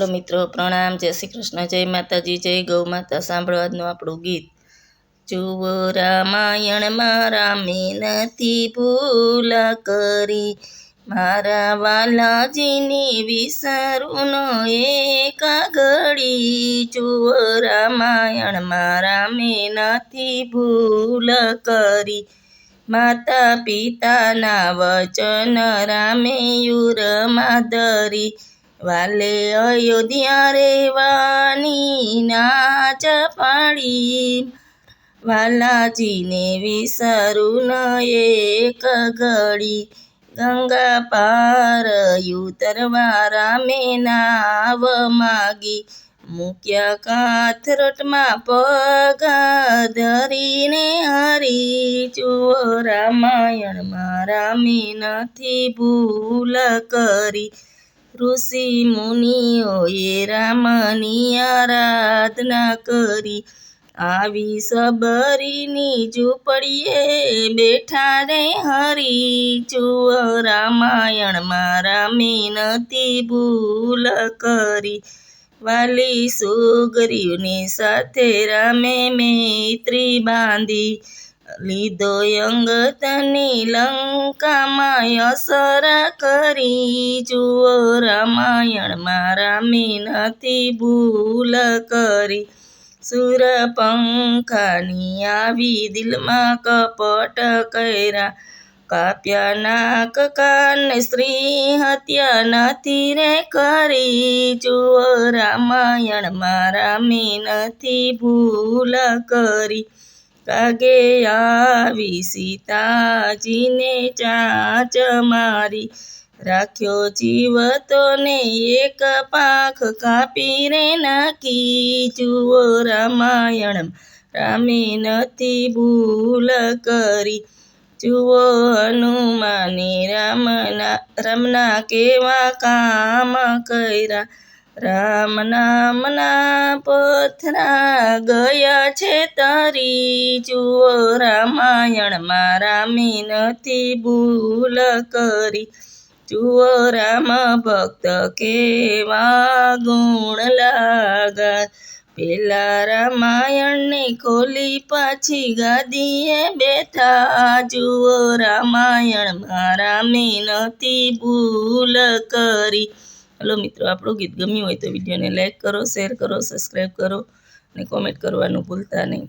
Hello મિત્રો, પ્રણામ. જય શ્રી કૃષ્ણ, જય માતાજી, જય ગૌ માતા. સાંભળવાનું આપણું ગીત. જુઓ રામાયણમાં રામે નથી ભૂલ કરી. મારા વાલાજીની વિસરું ન એક ઘડી. જુઓ રામાયણમાં રામે નથી ભૂલ કરી. માતા પિતાના વચન રામે યુરમાં ધરી. વાલે અયોધ્યા રેવાની નાચ પાડી વાલાજીને વિસરું એક ઘડી ગંગા પાર ઉતરવા રામે નાવ માગી. મૂક્યા કાથરટમાં પગ ધરીને હરી જુઓ રામાયણમાં રામે નથી ભૂલ કરી. ઋષિ મુનિઓએ રામની આરાધના કરી. આવી સબરીની ઝૂંપડીએ બેઠા રે હરી જુઓ રામાયણમાં રામે નથી ભૂલ કરી. વાલી સુગ્રીવની સાથે રામે મૈત્રી બાંધી. લીધો અંગતની લંકામાં અસર કરી. જુઓ રામાયણમાં રામે નથી ભૂલ કરી. સુરપંખાની આવી દિલમાં કપટ કર્યા. કાપ્યા નાક, કાન, સ્ત્રી હત્યા નથી રે કરી. જુઓ રામાયણમાં રામે નથી ભૂલ કરી. કાગે આવી સીતાજીને ચાંચ મારી. રાખ્યો જીવતોને એક પાંખ કાપી રે નાખી. જુઓ રામાયણ, રામે નથી ભૂલ કરી. જુઓ હનુમાને રામના રામના કેવા કામ કર્યા. રામ નામના પથરા ગયા છે તારી. જુઓ રામાયણમાં મી નથી ભૂલ કરી. જુઓ રામ ભક્ત કેવા ગુણ લાગા પેલા રામાયણને ખોલી પાછી ગાદીએ બેઠા. જુઓ રામાયણમાં મી નથી ભૂલ કરી. હલો મિત્રો, આપણું ગીત ગમ્યું હોય તો વિડીયોને લાઇક કરો શેર કરો સબસ્ક્રાઈબ કરો અને કોમેન્ટ કરવાનું ભૂલતા નહીં.